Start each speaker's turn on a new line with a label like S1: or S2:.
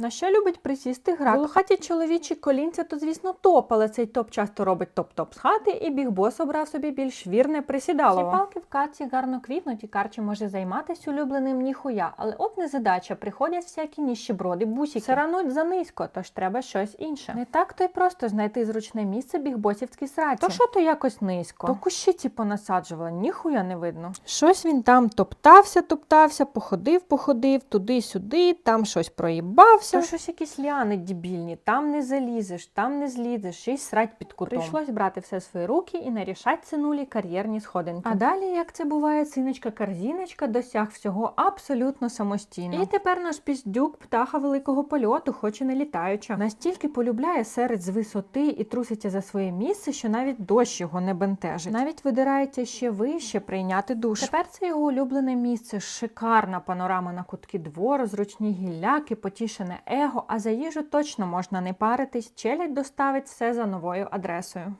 S1: На що любить присісти грак? Волохаті чоловічі колінця, то звісно топ, але цей топ часто робить топ-топ з хати, і бігбос обрав собі більш вірне присідалово. Ці палки в каці гарно квітнуть, і карчі може займатися улюбленим ніхуя, але от незадача, приходять всякі ніщеброди, бусики. Сарануть занизько, тож треба щось інше. Не так то й просто знайти зручне місце бігбосівській сраці. То що то якось низько? То кущиці понасаджувала, ніхуя не видно. Щось він там топтався, топтався, походив, походив, туди-сюди, там щось проїбався. То щось якісь ляни дебільні, там не залізеш, там не злізеш, ще й срать під кутом. Прийшлось брати все в свої руки і нарішать синулі кар'єрні сходинки. А далі, як це буває, синочка Карзіночка досяг всього абсолютно самостійно. І тепер наш піздюк, птаха великого польоту, хоч і не літаюча. Настільки полюбляє серед з висоти і труситься за своє місце, що навіть дощ його не бентежить. Навіть видирається ще вище прийняти душ. Тепер це його улюблене місце, шикарна панорама на кутки двору, зручні гілляки, потішене его. А за їжу точно можна не паритись. Челядь доставить все за новою адресою.